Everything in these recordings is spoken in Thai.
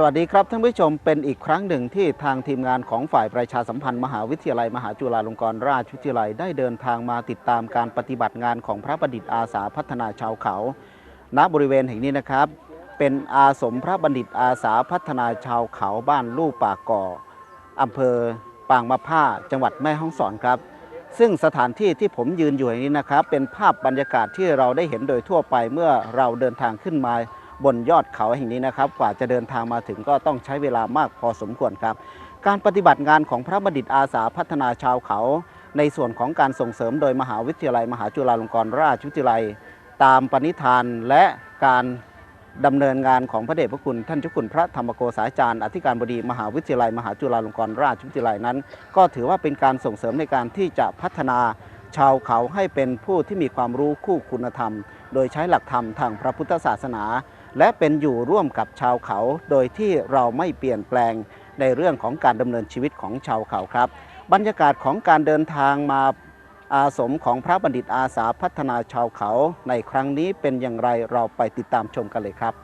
สวัสดีครับท่านผู้ชมเป็นอีกครั้งหนึ่งที่ทางทีมงานของฝ่ายประชาสัมพันธ์มหาวิทยาลัยมหาจุฬาลงกรณราชวิทยาลัยได้เดินทางมาติดตามการปฏิบัติงานของพระบัณฑิตอาสาพัฒนาชาวเขา ณบริเวณแห่งนี้นะครับ เป็นอาสมพระบัณฑิตอาสาพัฒนาชาวเขาบ้านลู่ป่ากก่ออำเภอปางมะผ้าจังหวัดแม่ฮ่องสอนครับ ซึ่งสถานที่ที่ผมยืนอยู่แห่งนี้นะครับ เป็นภาพบรรยากาศที่เราได้เห็นโดยทั่วไปเมื่อเราเดินทางขึ้นมา บนยอดเขาแห่งนี้นะครับ กว่าจะเดินทางมาถึงก็ต้องใช้เวลามากพอสมควรครับ การปฏิบัติงานของพระบัณฑิตอาสาพัฒนาชาวเขา ในส่วนของการส่งเสริมโดยมหาวิทยาลัย มหาจุฬาลงกรณราชวิทยาลัย ตามปณิธานและการดำเนินงานของพระเดชพระคุณท่านเจ้าคุณพระธรรมโกษาจารย์อธิการบดีมหาวิทยาลัย มหาจุฬาลงกรณราชวิทยาลัยนั้น ก็ถือว่าเป็นการส่งเสริมในการที่จะพัฒนาชาวเขาให้เป็นผู้ที่มีความรู้คู่คุณธรรม โดยใช้หลักธรรมทางพระพุทธศาสนา และเป็นอยู่ร่วมกับชาวเขา โดยที่เราไม่เปลี่ยนแปลงในเรื่องของการดำเนินชีวิตของชาวเขาครับ บรรยากาศของการเดินทางมาอาสมของพระบัณฑิตอาสาพัฒนาชาวเขา ในครั้งนี้เป็นอย่างไรเราไปติดตามชมกันเลยครับ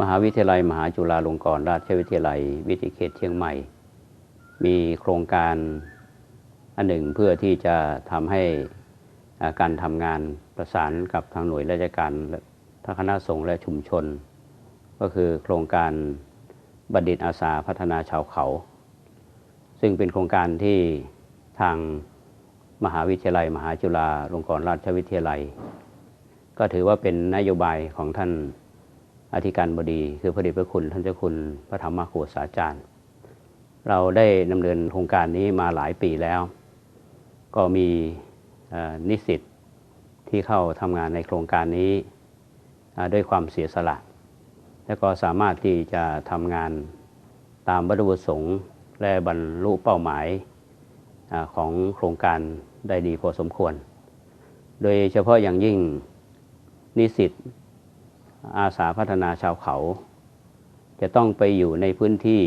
มหาวิทยาลัยมหาจุฬาลงกรณราชวิทยาลัย วิทยเขตเชียงใหม่ มีโครงการอันหนึ่งเพื่อที่จะทำให้การทำงานประสานกับทางหน่วยราชการ งคณะสงฆ์และชุมชน ก็คือโครงการบัณฑิตอาสาพัฒนาชาวเขา ซึ่งเป็นโครงการที่ทางมหาวิทยาลัย มหาจุฬาลงกรณราชวิทยาลัย ก็ถือว่าเป็นนโยบายของท่านอธิการบดี คือพระเดชพระคุณท่านเจ้าคุณพระธรรมโฆษาจารย์ เราได้ดำเนินโครงการนี้มาหลายปีแล้ว ก็มีนิสิตที่เข้าทำงานในโครงการนี้ ด้วยความเสียสละ และก็สามารถที่จะทำงานตามวัตถุประสงค์และบรรลุเป้าหมายอของโครงการได้ดีพอสมควร โดยเฉพาะอย่างยิ่งนิสิตอาสาพัฒนาชาวเขา จะต้องไปอยู่ในพื้นที่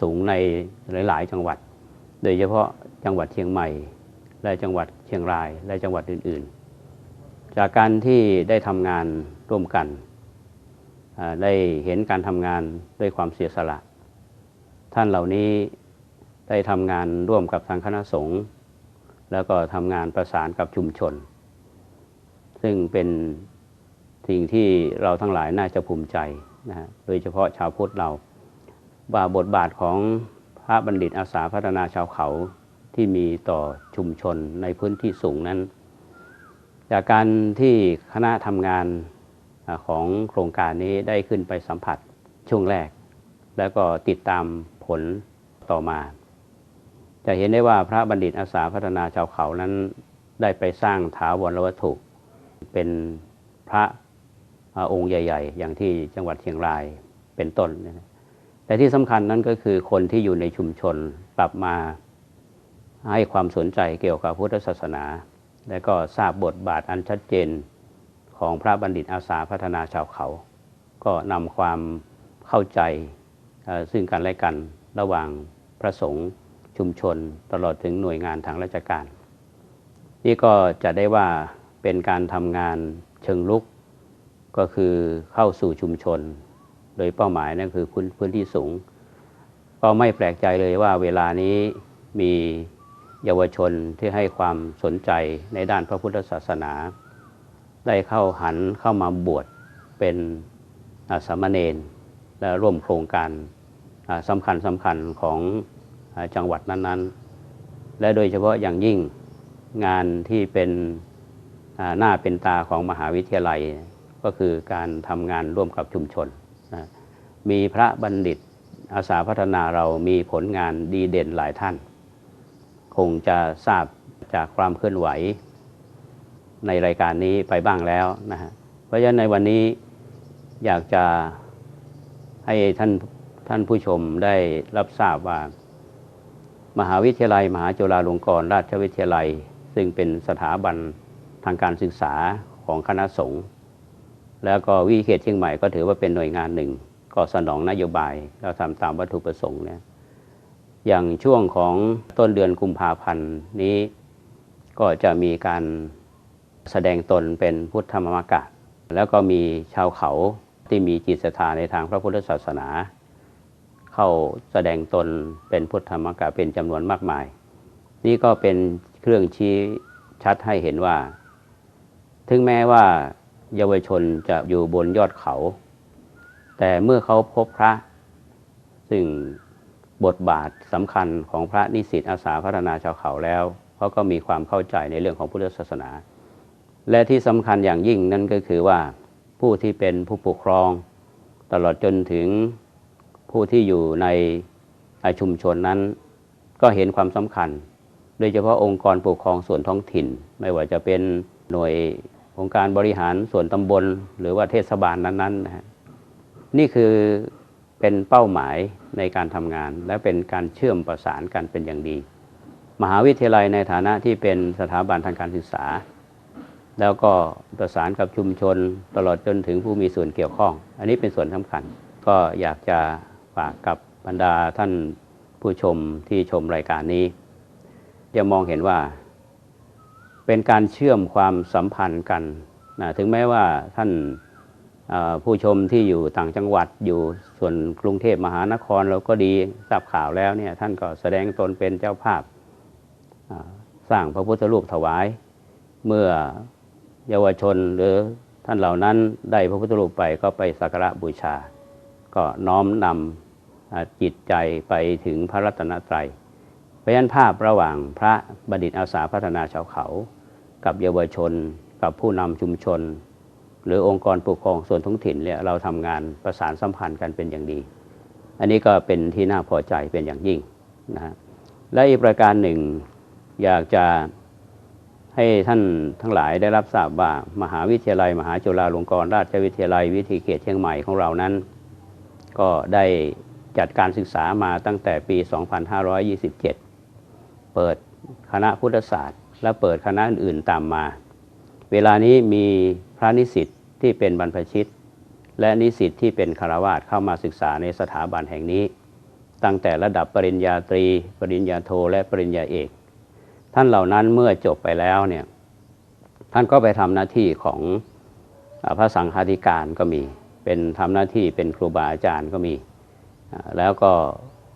สูงในหลาย ๆ จังหวัด โดยเฉพาะจังหวัดเชียงใหม่ และจังหวัดเชียงราย และจังหวัดอื่น ๆ จากการที่ได้ทำงานร่วมกัน ได้เห็นการทำงานด้วยความเสียสละ ท่านเหล่านี้ได้ทำงานร่วมกับทางคณะสงฆ์แล้วก็ทำงานประสานกับชุมชน ซึ่งเป็นสิ่งที่เราทั้งหลายน่าจะภูมิใจนะฮะโดยเฉพาะชาวพุทธเราว่าบทบาทของพระบัณฑิตอาสาพัฒนาชาวเขาที่มีต่อชุมชนในพื้นที่สูงนั้น จากการที่คณะทำงานของโครงการนี้ได้ขึ้นไปสัมผัสช่วงแรก แล้วก็ติดตามผลต่อมา จะเห็นได้ว่าพระบัณฑิตอาสาพัฒนาชาวเขานั้นได้ไปสร้างถาวรวัตถุเป็นพระอองค์ใหญ่ ๆ อย่างที่จังหวัดเชียงรายเป็นต้น แต่ที่สำคัญนั้นก็คือคนที่อยู่ในชุมชนกลับมาให้ความสนใจเกี่ยวกับพุทธศาสนา และก็ทราบบทบาทอันชัดเจนของพระบัณฑิตอาสาพัฒนาชาวเขา ก็นำความเข้าใจซึ่งกันและกันระหว่างพระสงฆ์ชุมชนตลอดถึงหน่วยงานทางราชการ นี่ก็จะได้ว่าเป็นการทำงานเชิงลุกก็คือเข้าสู่ชุมชน โดยเป้าหมายนั่นคือพื้นพื้นที่สูง ก็ไม่แปลกใจเลยว่าเวลานี้มี เยาวชนที่ให้ความสนใจในด้านพระพุทธศาสนา ได้เข้าหันเข้ามาบวชเป็นอาสามเณรและร่วมโครงการสำคัญสำคัญของจังหวัดนั้นๆ และโดยเฉพาะอย่างยิ่งงานที่เป็นหน้าเป็นตาของมหาวิทยาลัยก็คือการทำงานร่วมกับชุมชน มีพระบัณฑิตอาสาพัฒนาเรามีผลงานดีเด่นหลายท่าน คงจะทราบจากความเคลื่อนไหว ในรายการนี้ไปบ้างแล้วนะฮะเพราะฉะนั้นในวันนี้อยากจะให้ท่านท่านผู้ชมได้รับทราบว่า มหาวิทยาลัย มหาจุฬาลงกรณราชวิทยาลัย ซึ่งเป็นสถาบันทางการศึกษาของคณะสงฆ์แล้วก็วิเขตเชียงใหม่ก็ถือว่าเป็นหน่วยงานหนึ่ง ก็สนองนโยบายแล้วทำตามวัตถุประสงค์เนี่ย อย่างช่วงของต้นเดือนกุมภาพันธ์นี้ ก็จะมีการแสดงตนเป็นพุทธธรรมกะ แล้วก็มีชาวเขาที่มีจิตศรัทธาในทางพระพุทธศาสนา เข้าแสดงตนเป็นพุทธธรรมกะเป็นจำนวนมากมาย นี่ก็เป็นเครื่องชี้ชัดให้เห็นว่า ถึงแม้ว่าเยาวชนจะอยู่บนยอดเขา แต่เมื่อเขาพบพระ ซึ่ง บทบาทสำคัญของพระนิสิตอาสาพัฒนาชาวเขาแล้วเขาก็มีความเข้าใจในเรื่องของพุทธศาสนา และที่สำคัญอย่างยิ่งนั่นก็คือว่าผู้ที่เป็นผู้ปกครอง ตลอดจนถึงผู้ที่อยู่ในชุมชนนั้น ก็เห็นความสำคัญ โดยเฉพาะองค์กรปกครองส่วนท้องถิ่น ไม่ว่าจะเป็นหน่วยองค์การบริหารส่วนตำบล หรือว่าเทศบาลนั้นๆนะฮะนี่คือ เป็นเป้าหมายในการทำงาน และเป็นการเชื่อมประสานกันเป็นอย่างดี มหาวิทยาลัยในฐานะที่เป็นสถาบันทางการศึกษา แล้วก็ประสานกับชุมชนตลอดจนถึงผู้มีส่วนเกี่ยวข้อง อันนี้เป็นส่วนสำคัญ ก็อยากจะฝากกับบรรดาท่านผู้ชมที่ชมรายการนี้จะมองเห็นว่า เป็นการเชื่อมความสัมพันธ์กันนะถึงแม้ว่าท่าน ผู้ชมที่อยู่ต่างจังหวัดอยู่ส่วนกรุงเทพมหานครเราก็ดีทราบข่าวแล้วเนี่ยท่านก็แสดงตนเป็นเจ้าภาพสร้างพระพุทธรูปถวาย เมื่อเยาวชนหรือท่านเหล่านั้นได้พระพุทธรูปไปก็ไปสักการะบูชา ก็น้อมนำจิตใจไปถึงพระรัตนตรัยเพราะฉะนั้นภาพระหว่างพระบัณฑิตอาสาพัฒนาชาวเขา กับเยาวชน กับผู้นำชุมชน หรือองค์กรปกครองส่วนท้องถิ่นเนี่ยเราทำงานประสานสัมพันธ์กันเป็นอย่างดี อันนี้ก็เป็นที่น่าพอใจเป็นอย่างยิ่งนะฮะและอีกประการหนึ่งอยากจะให้ท่านทั้งหลายได้รับทราบว่ามหาวิทยาลัย มหาจุฬาลงกรณราชวิทยาลัย วิทยเขตเชียงใหม่ของเรานั้น ก็ได้จัดการศึกษามาตั้งแต่ปี 2527 เปิดคณะพุทธศาสตร์ และเปิดคณะอื่นๆตามมา เวลานี้มีพระนิสิตที่เป็นบรรพชิต และนิสิตที่เป็นคารวาสเข้ามาศึกษาในสถาบันแห่งนี้ ตั้งแต่ระดับปริญญาตรี ปริญญาโทและปริญญาเอก ท่านเหล่านั้นเมื่อจบไปแล้วเนี่ยท่านก็ไปทำหน้าที่ของอพระสังฆาธิการก็มี เป็นทำหน้าที่เป็นครูบาอาจารย์ก็มี แล้วก็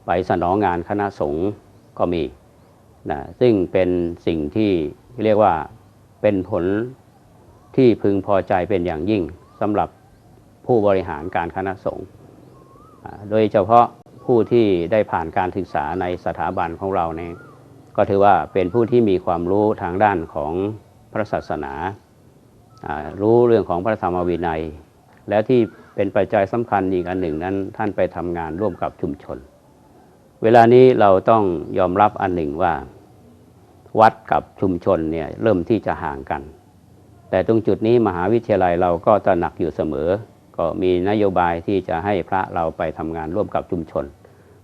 ไปสนองงานคณะสงฆ์ก็มีนะซึ่งเป็นสิ่งที่เรียกว่าเป็นผล ที่พึงพอใจเป็นอย่างยิ่งสำหรับผู้บริหารการคณะสงฆ์โดยเฉพาะผู้ที่ได้ผ่านการศึกษาในสถาบันของเราเนี่ยก็ถือว่าเป็นผู้ที่มีความรู้ทางด้านของพระศาสนาอ่ารู้เรื่องของพระธรรมวินัย แล้วที่เป็นปัจจัยสำคัญอีกอันหนึ่งนั้นท่านไปทำงานร่วมกับชุมชน เวลานี้เราต้องยอมรับอันหนึ่งว่า วัดกับชุมชนเนี่ยเริ่มที่จะห่างกัน แต่ตรงจุดนี้มหาวิทยาลัยเราก็ตระหนักอยู่เสมอ ก็มีนโยบายที่จะให้พระเราไปทำงานร่วมกับชุมชน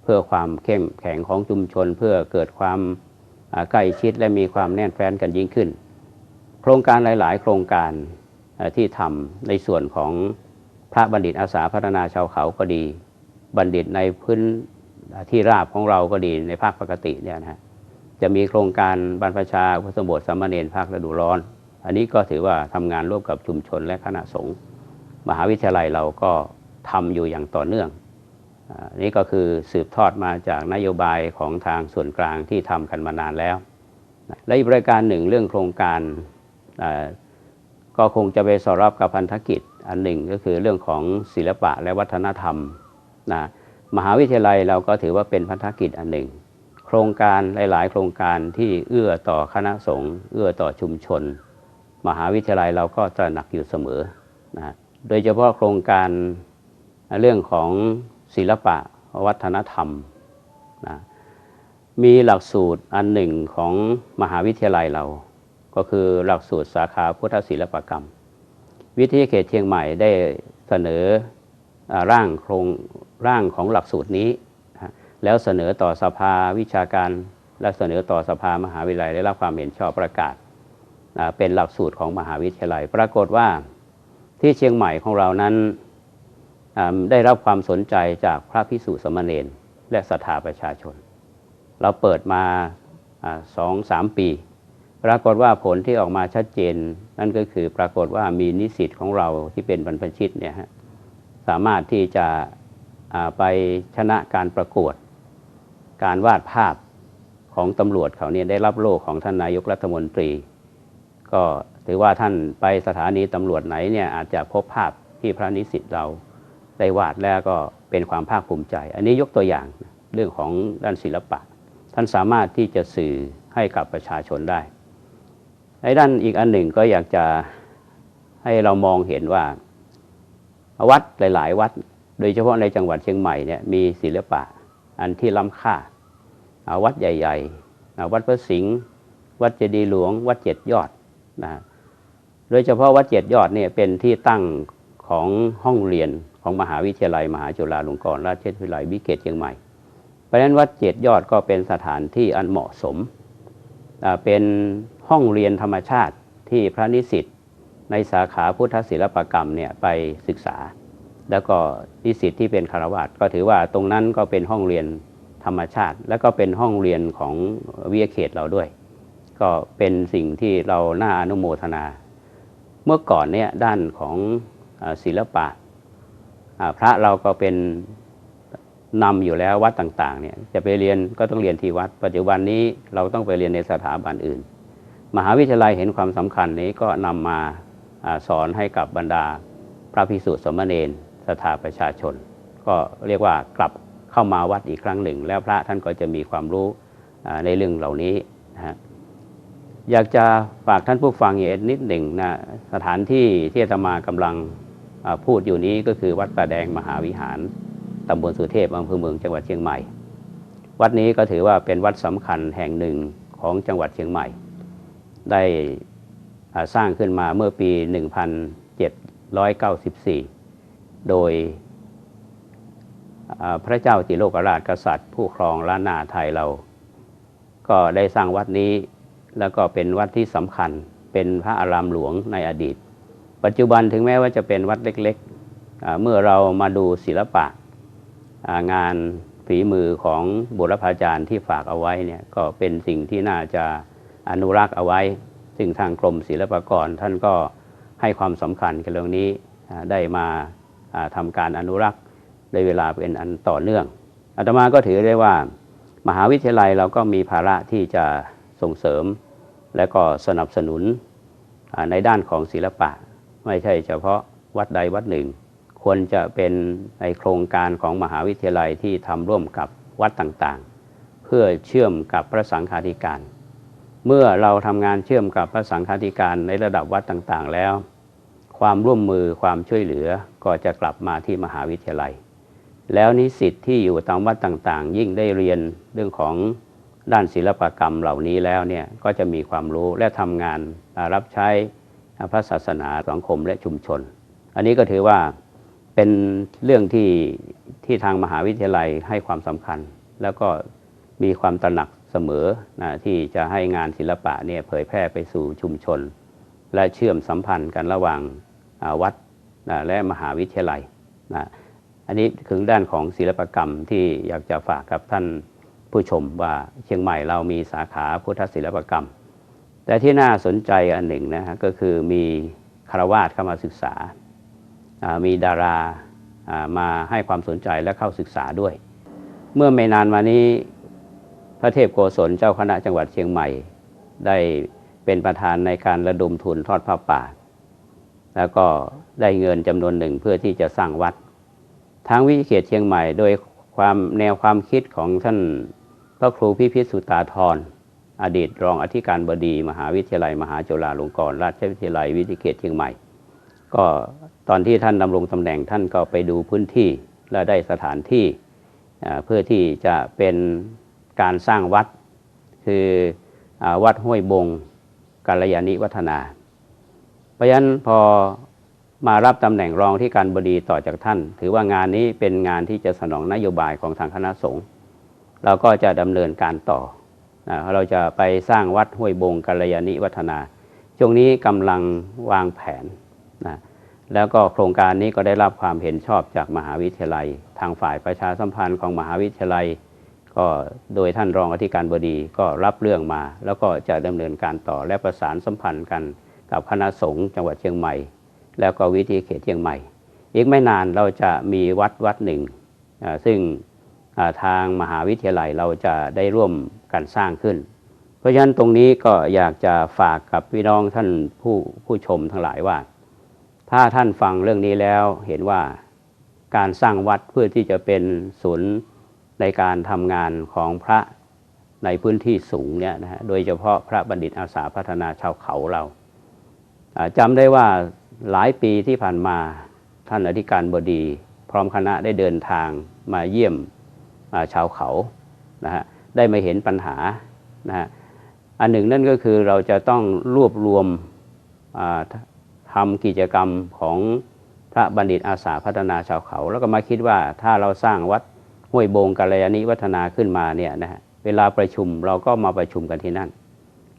เพื่อความเข้มแข็งของชุมชน เพื่อเกิดความใกล้ชิดและมีความแน่นแฟ้นกันยิ่งขึ้น โครงการหลาย ๆ โครงการที่ทำในส่วนของพระบัณฑิตอาสาพัฒนาชาวเขาก็ดี บัณฑิตในพื้นที่ราบของเราก็ดีในภาคปกติเนี่ยนะจะมีโครงการบรรพชาพุทธบทสามเณรภาคฤดูร้อน อันนี้ก็ถือว่าทำงานร่วมกับชุมชนและคณะสงฆ์มหาวิทยาลัยเราก็ทำอยู่อย่างต่อเนื่องอานี่ก็คือสืบทอดมาจากนโยบายของทางส่วนกลางที่ทำกันมานานแล้ว และอีกรายการหนึ่งเรื่องโครงการก็คงจะไปสอดรับกับพันธกิจ อันหนึ่งก็คือเรื่องของศิลปะและวัฒนธรรมนะมหาวิทยาลัยเราก็ถือว่าเป็นพันธกิจอันหนึ่ง โครงการหลาย ๆ โครงการที่เอื้อต่อคณะสงฆ์เอื้อต่อชุมชน มหาวิทยาลัยเราก็ตระหนักอยู่เสมอนะโดยเฉพาะโครงการเรื่องของศิลปะวัฒนธรรมนะมีหลักสูตรอันหนึ่งของมหาวิทยาลัยเรา ก็คือหลักสูตรสาขาพุทธศิลปกรรม วิทยาเขตเชียงใหม่ได้เสนออร่างโครงร่างของหลักสูตรนี้ แล้วเสนอต่อสภาวิชาการและเสนอต่อสภามหาวิทยาลัยได้รับความเห็นชอบประกาศ เป็นหลักสูตรของมหาวิทยาลัย ปรากฏว่าที่เชียงใหม่ของเรานั้นได้รับความสนใจจากพระพิสุสามเณรและศรัทธาประชาชน เราเปิดมาสองสามปี ปรากฏว่าผลที่ออกมาชัดเจน นั่นก็คือปรากฏว่ามีนิสิตของเราที่เป็นบรรพชิตเนี่ยฮะสามารถที่จะไปชนะการประกวด การวาดภาพของตำรวจเขาเนี่ยได้รับโล่ของท่านนายกรัฐมนตรี ก็ถือว่าท่านไปสถานีตำรวจไหนเนี่ยอาจจะพบภาพที่พระนิสิตเราได้วาดแล้วก็เป็นความภาคภูมิใจ อันนี้ยกตัวอย่างเรื่องของด้านศิลปะ ท่านสามารถที่จะสื่อให้กับประชาชนได้ในด้านอีกอันหนึ่งก็อยากจะให้เรามองเห็นว่าวัดหลาย ๆ วัด โดยเฉพาะในจังหวัดเชียงใหม่เนี่ยมีศิลปะอันที่ล้ำค่าวัดใหญ่ๆวัดพระสิงห์วัดเจดีย์หลวง วัดเจ็ดยอด นะโดยเฉพาะวัดเจ็ดยอดเนี่ยเป็นที่ตั้งของห้องเรียนของมหาวิทยาลัย มหาจุฬาลงกรณราชวิทยาลัยวิเกตเชียงใหม่ เพราะฉะนั้นวัดเจ็ดยอดก็เป็นสถานที่อันเหมาะสม เป็นห้องเรียนธรรมชาติที่พระนิสิตในสาขาพุทธศิลปกรรมเนี่ยไปศึกษา แล้วก็นิสิตที่เป็นคารวาสก็ถือว่าตรงนั้นก็เป็นห้องเรียนธรรมชาติ แล้วก็เป็นห้องเรียนของวิทยาเขตเราด้วย ก็เป็นสิ่งที่เราน่าอนุโมทนา เมื่อก่อนเนี่ยด้านของศิลปะพระเราก็เป็นนำอยู่แล้ววัดต่างๆเนี่ยจะไปเรียนก็ต้องเรียนที่วัด ปัจจุบันนี้เราต้องไปเรียนในสถาบันอื่น มหาวิทยาลัยเห็นความสำคัญนี้ก็นำมาอสอนให้กับบรรดาพระภิกษุสามเณรศรัทธาประชาชน ก็เรียกว่ากลับเข้ามาวัดอีกครั้งหนึ่ง แล้วพระท่านก็จะมีความรู้ในเรื่องเหล่านี้นะฮะ อยากจะฝากท่านผู้ฟังอีกนิดหนึ่งนะสถานที่ที่อาตมากำลังพูดอยู่นี้ก็คือวัดป่าแดงมหาวิหารตำบลสุเทพอำเภอเมืองจังหวัดเชียงใหม่ วัดนี้ก็ถือว่าเป็นวัดสำคัญแห่งหนึ่งของจังหวัดเชียงใหม่ ได้สร้างขึ้นมาเมื่อปี 1794 โดยอ่าพระเจ้าติโลกราชกษัตริย์ ผู้ครองล้านนาไทยเรา ก็ได้สร้างวัดนี้ แล้วก็เป็นวัดที่สำคัญเป็นพระอารามหลวงในอดีต ปัจจุบันถึงแม้ว่าจะเป็นวัดเล็กๆ เมื่อเรามาดูศิลปะางานฝีมือของบุรพาจารย์ที่ฝากเอาไว้เนี่ยก็เป็นสิ่งที่น่าจะอนุรักษ์เอาไว้ ซึ่งทางกรมศิลปากรท่านก็ให้ความสำคัญกับเรื่องนี้ได้มาาทำการอนุรักษ์ในเวลาเป็นอันต่อเนื่องอาตมาก็ถือได้ว่า มหาวิทยาลัยเราก็มีภาระที่จะ ส่งเสริม และก็สนับสนุนในด้านของศิลปะ ไม่ใช่เฉพาะวัดใดวัดหนึ่ง ควรจะเป็นในโครงการของมหาวิทยาลัยที่ทำร่วมกับวัดต่างๆ เพื่อเชื่อมกับพระสังฆาธิการ เมื่อเราทำงานเชื่อมกับพระสังฆาธิการในระดับวัดต่างๆ แล้ว ความร่วมมือความช่วยเหลือก็จะกลับมาที่มหาวิทยาลัย แล้วนิสิตที่อยู่ตามวัดต่างๆ ยิ่งได้เรียนเรื่องของ ด้านศิลปกรรมเหล่านี้แล้วเนี่ยก็จะมีความรู้และทำงานรับใช้พระศาสนาสังคมและชุมชน อันนี้ก็ถือว่าเป็นเรื่องที่ที่ทางมหาวิทยาลัยให้ความสำคัญ แล้วก็มีความตระหนักเสมอนะที่จะให้งานศิลปะเนี่ยเผยแพร่ไปสู่ชุมชน และเชื่อมสัมพันธ์กันระหว่างวัดนะและมหาวิทยาลัยนะอันนี้ถึงด้านของศิลปกรรมที่อยากจะฝากกับท่าน ผู้ชมว่าเชียงใหม่เรามีสาขาพุทธศิลปกรรม แต่ที่น่าสนใจอันหนึ่งนะฮะก็คือมีคารวาสเข้ามาศึกษา มีดารามาให้ความสนใจและเข้าศึกษาด้วย เมื่อไม่นานมานี้พระเทพโกศลเจ้าคณะจังหวัดเชียงใหม่ ได้เป็นประธานในการระดมทุนทอดผ้าป่า แล้วก็ได้เงินจำนวนหนึ่งเพื่อที่จะสร้างวัด ทางวิทยเขตเชียงใหม่โดยความแนวความคิดของท่าน ระครูพิพิสุตาธรอดีตรองอธิการบดีมหาวิทยาลัย มหาจุฬาลงกรณราชวิทยาลัยวิทยเขตเชียงใหม่ ก็ตอนที่ท่านดำรงตำแหน่งท่านก็ไปดูพื้นที่และได้สถานที่เพื่อที่จะเป็นการสร้างวัด คืออวัดห้วยบงกาลยานิวัฒนา เพราะฉะนั้นพอมารับตำแหน่งรองที่การบดีต่อจากท่าน ถือว่างานนี้เป็นงานที่จะสนองนโยบายของทางคณะสงฆ์ เราก็จะดำเนินการต่อนะเราจะไปสร้างวัดห้วยบงกัลยาณิวัฒนา ช่วงนี้กำลังวางแผนนะแล้วก็โครงการนี้ก็ได้รับความเห็นชอบจากมหาวิทยาลัย ทางฝ่ายประชาสัมพันธ์ของมหาวิทยาลัย ก็โดยท่านรองอธิการบดีก็รับเรื่องมา แล้วก็จะดำเนินการต่อและประสานสัมพันธ์กันกับคณะสงฆ์จังหวัดเชียงใหม่ แล้วก็วิทยเขตเชียงใหม่ อีกไม่นานเราจะมีวัดวัดหนึ่ง ซึ่ง ทางมหาวิทยาลัยเราจะได้ร่วมกันสร้างขึ้น เพราะฉะนั้นตรงนี้ก็อยากจะฝากกับพี่น้องท่านผู้ผู้ชมทั้งหลายว่า ถ้าท่านฟังเรื่องนี้แล้วเห็นว่าการสร้างวัดเพื่อที่จะเป็นศูนย์ในการทำงานของพระในพื้นที่สูงเนี่ยนะฮะโดยเฉพาะพระบัณฑิตอาสาพัฒนาชาวเขาเราจำได้ว่าหลายปีที่ผ่านมาท่านอธิการบดี พร้อมคณะได้เดินทางมาเยี่ยม ชาวเขานะฮะได้มาเห็นปัญหานะฮะอันหนึ่งนั่นก็คือเราจะต้องรวบรวมอ่าทำกิจกรรมของพระบัณฑิตอาสาพัฒนาชาวเขา แล้วก็มาคิดว่าถ้าเราสร้างวัดห้วยโบงกัลยาณิวัฒนาขึ้นมาเนี่ยนะฮะเวลาประชุมเราก็มาประชุมกันที่นั่น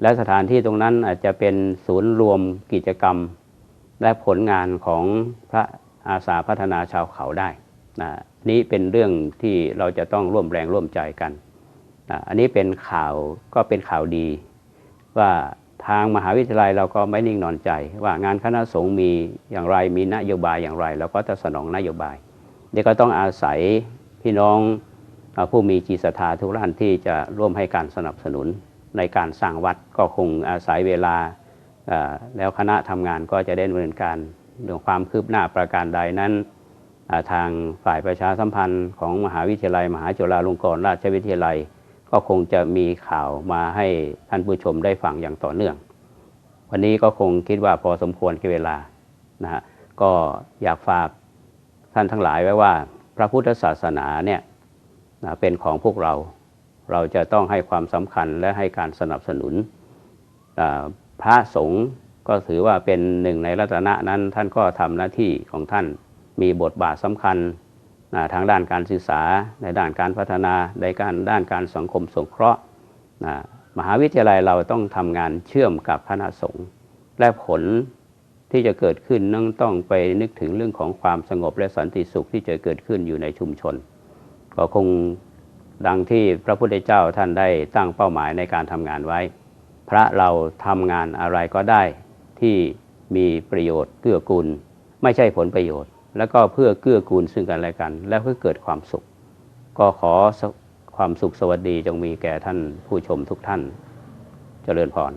และสถานที่ตรงนั้นอาจจะเป็นศูนย์รวมกิจกรรม และผลงานของพระอาสาพัฒนาชาวเขาได้ นะนี้เป็นเรื่องที่เราจะต้องร่วมแรงร่วมใจกันนะอันนี้เป็นข่าวก็เป็นข่าวดี ว่าทางมหาวิทยาลัยเราก็ไม่นิ่งนอนใจ ว่างานคณะสงฆ์มีอย่างไรมีนโยบายอย่างไรเราก็จะสนองนโยบายเดี๋ยวก็ต้องอาศัยพี่น้องผู้มีจิตศรัทธาทุกท่านที่จะร่วมให้การสนับสนุนในการสร้างวัดก็คงอาศัยเวลาแล้วคณะทำงานก็จะได้ดำเนินการเรื่องความคืบหน้าประการใดนั้น ทางฝ่ายประชาสัมพันธ์ของมหาวิทยาลัย มหาจุฬาลงกรณราชวิทยาลัย ก็คงจะมีข่าวมาให้ท่านผู้ชมได้ฟังอย่างต่อเนื่อง วันนี้ก็คงคิดว่าพอสมควรกับเวลานะฮะก็อยากฝากท่านทั้งหลายไว้ว่า พระพุทธศาสนาเนี่ยนะเป็นของพวกเรา เราจะต้องให้ความสำคัญและให้การสนับสนุนพระสงฆ์ก็ถือว่าเป็นหนึ่งในรัตนะนั้นท่านก็ทำหน้าที่ของท่าน มีบทบาทสำคัญนะทางด้านการศึกษา ในด้านการพัฒนาในการด้านการสังคมสงเคราะห์นะมหาวิทยาลัยเราต้องทำงานเชื่อมกับคณะสงฆ์และผลที่จะเกิดขึ้นนั่งต้องไปนึกถึงเรื่องของความสงบและสันติสุขที่จะเกิดขึ้นอยู่ในชุมชน ก็คงดังที่พระพุทธเจ้าท่านได้ตั้งเป้าหมายในการทำงานไว้ พระเราทำงานอะไรก็ได้ที่มีประโยชน์เกื้อกูลไม่ใช่ผลประโยชน์ แล้วก็เพื่อเกื้อกูลซึ่งกันและกัน และเพื่อเกิดความสุข ก็ขอความสุขสวัสดีจงมีแก่ท่านผู้ชมทุกท่าน เจริญพร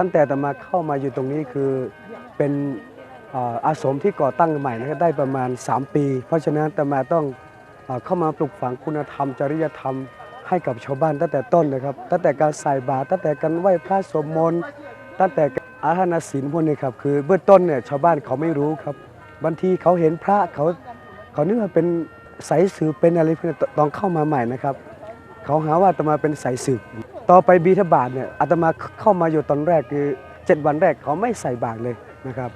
ตั้งแต่อาตมาเข้ามาอยู่ตรงนี้คือเป็นอาสมที่ก่อตั้งใหม่นะได้ประมาณ 3 ปี เพราะฉะนั้นอาตมาต้อง เข้ามาปลูกฝังคุณธรรม จริยธรรมให้กับชาวบ้านตั้งแต่ต้นนะครับ ตั้งแต่การใส่บาตรตั้งแต่การไหว้พระสวดมนต์ตั้งแต่อาหารศีลพวกนี้ครับคือเบื้องต้นเนี่ยชาวบ้านเขาไม่รู้ครับบางทีเขาเห็นพระเขาเขานึกว่าเป็นสายสืบเป็นอะไรพวกนี้ตอนเข้ามาใหม่นะครับ เขาหาว่าอาตมาเป็นสายสืบต่อไปบีทบาทเนี่ยอาตมาเข้ามาอยู่ตอนแรกคือ7วันแรกเขาไม่ใส่บาตรเลยนะครับ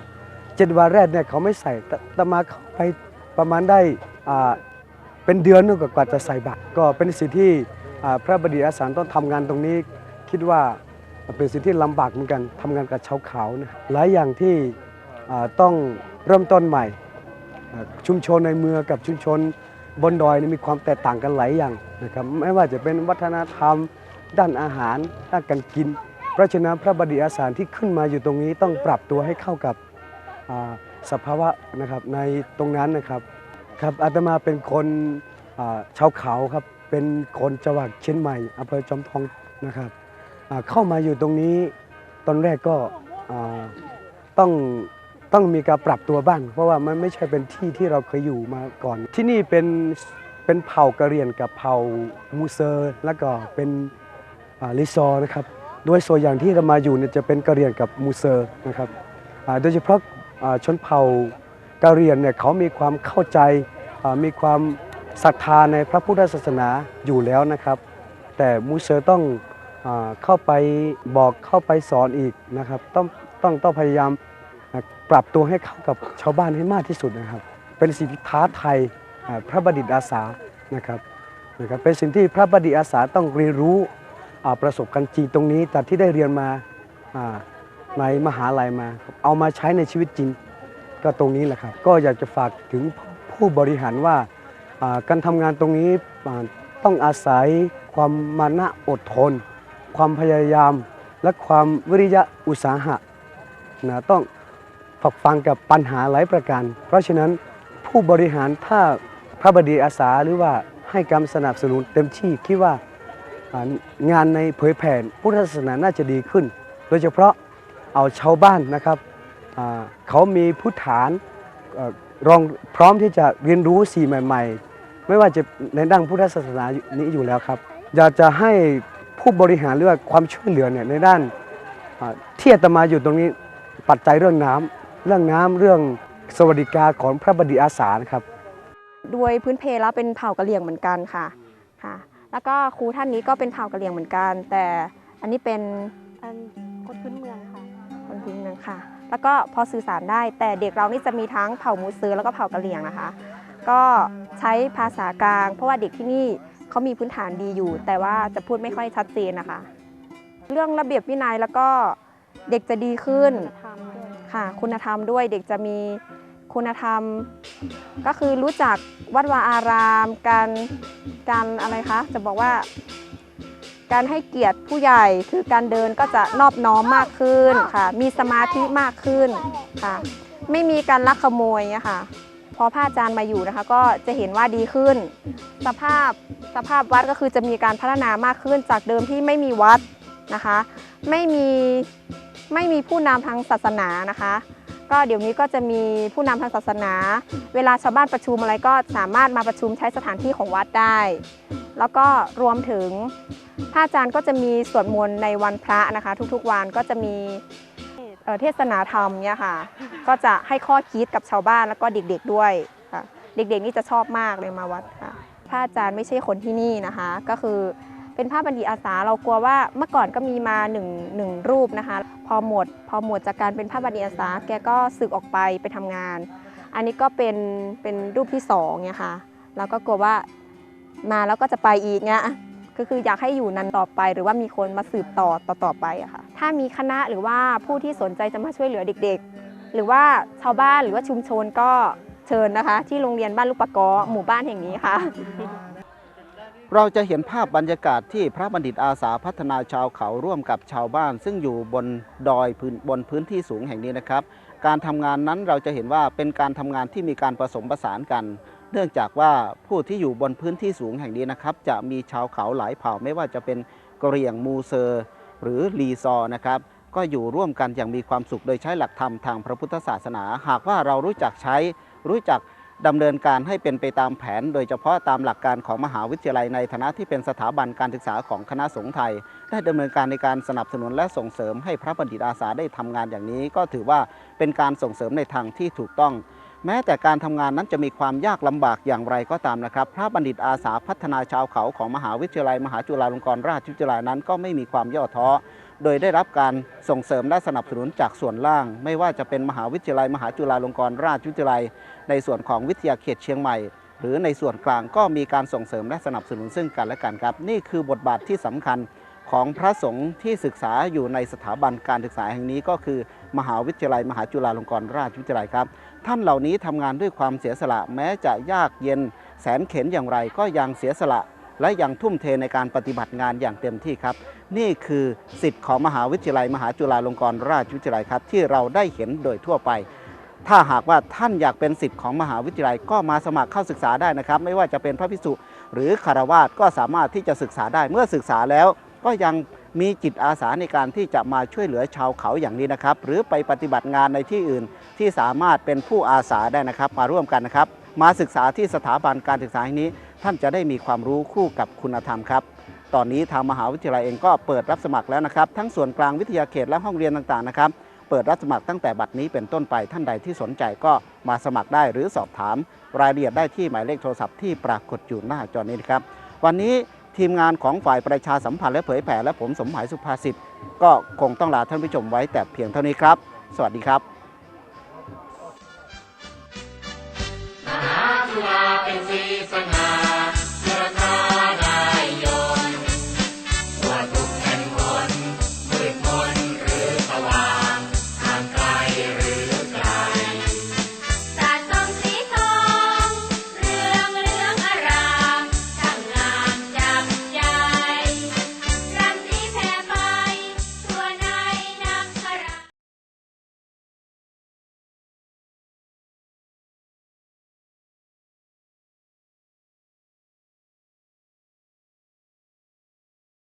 เจ็ดวันแรกเนี่ยเขาไม่ใส่อาตมาเข้าไปประมาณได้อ่า เป็นเดือนนึงกว่าจะใส่บาตรก็เป็นสิ่งที่พระบดีอาสารต้องทำงานตรงนี้ คิดว่าเป็นสิ่งที่ลำบากเหมือนกันทำงานกับชาวเขานะหลายอย่างที่ต้องเริ่มต้นใหม่ ชุมชนในเมืองกับชุมชนบนดอยนี่มีความแตกต่างกันหลายอย่างนะครับไม่ว่าจะเป็นวัฒนธรรม ด้านอาหารด้านการกิน เพราะฉะนั้นพระบดีอาสารที่ขึ้นมาอยู่ตรงนี้ต้องปรับตัวให้เข้ากับสภาวะนะครับในตรงนั้นนะครับ ครับอาตมาเป็นคนชาวเขาครับ เป็นคนจังหวัดเชียงใหม่อำเภอจอมทองนะครับเข้ามาอยู่ตรงนี้ตอนแรกก็ต้องต้องมีการปรับตัวบ้าง เพราะว่ามันไม่ใช่เป็นที่ที่เราเคยอยู่มาก่อน ที่นี่เป็นเป็นเผ่ากะเหรี่ยงกับเผ่ามูเซอร์แล้วก็เป็นลิซอร์นะครับโดยส่วนอย่างที่เรามาอยู่เนี่ยจะเป็นกะเหรี่ยงกับมูเซอร์นะครับโดยเฉพาะชนเผ่า กะเหรี่ยงเนี่ยเขามีความเข้าใจมีความศรัทธาในพระพุทธศาสนาอยู่แล้วนะครับ แต่มูเซอร์ต้องอเข้าไปบอกเข้าไปสอนอีกนะครับ ต้องต้องต้องพยายามปรับตัวให้เข้ากับชาวบ้านให้มากที่สุดนะครับ เป็นสิ่งที่ท้าทายพระบดิตอาสานะครับนะครับ เป็นสิ่งที่พระบดิตอาสาต้องเรียนรู้ประสบการณ์จริงตรงนี้แต่ที่ได้เรียนมาในมหาลัยมา เอามาใช้ในชีวิตจริง ก็ตรงนี้แหละครับ ก็อยากจะฝากถึงผู้บริหารว่าการทำงานตรงนี้ต้องอาศัยความมานะอดทน ความพยายาม และความวิริยะอุตสาหะนะต้องฝักฟังกับปัญหาหลายประการ เพราะฉะนั้นผู้บริหารถ้าพระบดีอาสาหรือว่าให้การสนับสนุนเต็มที่คิดว่างานในเผยแผ่พุทธศาสนาน่าจะดีขึ้น โดยเฉพาะเอาชาวบ้านนะครับ เขามีพื้นฐานเอ่อรองพร้อมที่จะเรียนรู้สิ่งใหม่ ๆ ไม่ว่าจะในด้านพุทธศาสนานี้อยู่แล้วครับ อยากจะให้ผู้บริหารหรือว่าความช่วยเหลือเนี่ยในด้านอ่าที่อาตมาอยู่ตรงนี้ปัจจัยเรื่องน้ำเรื่องน้ำเรื่องสวัสดิการของพระบดีอาสานะครับด้วยพื้นเพแล้วเป็นเผ่ากะเหรี่ยงเหมือนกันค่ะค่ะ แล้วก็ครูท่านนี้ก็เป็นเผ่ากะเหรี่ยงเหมือนกัน แต่อันนี้เป็นอันคนพื้นเมืองค่ะคนพื้นเมืองค่ะ แล้วก็พอสื่อสารได้ แต่เด็กเรานี่จะมีทั้งเผ่ามูเซอร์แล้วก็เผ่ากะเหรี่ยงนะคะ ก็ใช้ภาษากลาง เพราะว่าเด็กที่นี่เขามีพื้นฐานดีอยู่ แต่ว่าจะพูดไม่ค่อยชัดเจนนะคะ เรื่องระเบียบวินัยแล้วก็เด็กจะดีขึ้นค่ะ คุณธรรมด้วยเด็กจะมีคุณธรรม ก็คือรู้จักวัดวาอารามการการอะไรคะ จะบอกว่า การให้เกียรติผู้ใหญ่คือการเดินก็จะนอบน้อมมากขึ้นค่ะ มีสมาธิมากขึ้นค่ะ ไม่มีการลักขโมยอะคะพอพระอาจารย์มาอยู่นะคะ ก็จะเห็นว่าดีขึ้น สภาพสภาพวัดก็คือจะมีการพัฒนามากขึ้นจากเดิมที่ไม่มีวัดนะคะ ไม่มีไม่มีผู้นำทางศาสนานะคะ ก็เดี๋ยวนี้ก็จะมีผู้นำทางศาสนา เวลาชาวบ้านประชุมอะไรก็สามารถมาประชุมใช้สถานที่ของวัดได้ แล้วก็รวมถึงพระอาจารย์ก็จะมีสวดมนต์ในวันพระนะคะ ทุกๆวันก็จะมีเเทศนาธรรมเนี่ยค่ะ ก็จะให้ข้อคิดกับชาวบ้านแล้วก็เด็กๆด้วยค่ะ เด็กๆนี่จะชอบมากเลยมาวัดค่ะพระอาจารย์ไม่ใช่คนที่นี่นะคะ ก็คือเป็นพระบัณฑิตอาสาเรากลัวว่าเมื่อก่อนก็มีมาหนึ่งหนึ่งรูปนะคะ พอหมด พอหมดจากการเป็นพระบัณฑิตอาสาแกก็สึกออกไปไปทำงาน อันนี้ก็เป็นเป็นรูปที่สองเนี่ยค่ะแล้วก็กลัวว่า มาแล้วก็จะไปอีกเงี้ยก็คืออยากให้อยู่นันต่อไป หรือว่ามีคนมาสืบต่อต่อตอไปอะค่ะถ้ามีคณะหรือว่าผู้ที่สนใจจะมาช่วยเหลือเด็กๆ หรือว่าชาวบ้านหรือว่าชุมชนก็เชิญนะคะ ที่โรงเรียนบ้านลูกปะกอหมู่บ้านแห่งนี้ค่ะ เราจะเห็นภาพบรรยากาศที่พระบัณฑิตอาสาพัฒนาชาวเขาร่วมกับชาวบ้าน ซึ่งอยู่บนดอยพื้นบนพื้นที่สูงแห่งนี้นะครับ การทำงานนั้นเราจะเห็นว่าเป็นการทำงานที่มีการผสมผสานกัน เนื่องจากว่าผู้ที่อยู่บนพื้นที่สูงแห่งนี้นะครับ จะมีชาวเขาหลายเผ่าไม่ว่าจะเป็นกะเหรี่ยงมูเซอร์ หรือลีซอนะครับ ก็อยู่ร่วมกันอย่างมีความสุขโดยใช้หลักธรรมทางพระพุทธศาสนา หากว่าเรารู้จักใช้รู้จักดำเนินการให้เป็นไปตามแผน โดยเฉพาะตามหลักการของมหาวิทยาลัยในฐานะที่เป็นสถาบันการศึกษาของคณะสงฆ์ไทย ได้ดำเนินการในการสนับสนุนและส่งเสริมให้พระบัณฑิตอาสาได้ทำงานอย่างนี้ ก็ถือว่าเป็นการส่งเสริมในทางที่ถูกต้อง แม้แต่การทำงานนั้นจะมีความยากลำบากอย่างไรก็ตามนะครับ พระบัณฑิตอาสาพัฒนาชาวเขาของมหาวิทยาลัย มหาจุฬาลงกรณราชวิทยาลัยนั้นก็ไม่มีความย่อท้อ โดยได้รับการส่งเสริมและสนับสนุนจากส่วนล่าง ไม่ว่าจะเป็นมหาวิทยาลัย มหาจุฬาลงกรณราชวิทยาลัย ในส่วนของวิทยาเขตเชียงใหม่ หรือในส่วนกลางก็มีการส่งเสริมและสนับสนุนซึ่งกันและกันครับ นี่คือบทบาทที่สำคัญของพระสงฆ์ที่ศึกษาอยู่ในสถาบันการศึกษาแห่งนี้ก็คือ มหาวิทยาลัย มหาจุฬาลงกรณราชวิทยาลัยครับ ท่านเหล่านี้ทำงานด้วยความเสียสละแม้จะยากเย็นแสนเข็นอย่างไรก็ยังเสียสละ และยังทุ่มเทในการปฏิบัติงานอย่างเต็มที่ครับ นี่คือสิทธิ์ของมหาวิทยาลัย มหาจุฬาลงกรณราชวิทยาลัยครับ ที่เราได้เห็นโดยทั่วไป ถ้าหากว่าท่านอยากเป็นสิทธิ์ของมหาวิทยาลัยก็มาสมัครเข้าศึกษาได้นะครับ ไม่ว่าจะเป็นพระภิกษุหรือคารวาสก็สามารถที่จะศึกษาได้เมื่อศึกษาแล้วก็ยัง มีจิตอาสาในการที่จะมาช่วยเหลือชาวเขาอย่างนี้นะครับ หรือไปปฏิบัติงานในที่อื่นที่สามารถเป็นผู้อาสาได้นะครับ มาร่วมกันนะครับ มาศึกษาที่สถาบันการศึกษาแห่งนี้ ท่านจะได้มีความรู้คู่กับคุณธรรมครับตอนนี้ทางมหาวิทยาลัยเองก็เปิดรับสมัครแล้วนะครับ ทั้งส่วนกลางวิทยาเขตและห้องเรียนต่างๆนะครับเปิดรับสมัครตั้งแต่บัดนี้เป็นต้นไปท่านใดที่สนใจก็มาสมัครได้หรือสอบถาม รายละเอียดได้ที่หมายเลขโทรศัพท์ที่ปรากฏอยู่หน้าจอนี้นะครับ วันนี้ ทีมงานของฝ่ายประชาสัมพันธ์และเผยแผ่และผมสมหมายสุภาษิตก็คงต้องลาท่านผู้ชมไว้แต่เพียงเท่านี้ครับ สวัสดีครับมหาจุาเป็นสีสง่า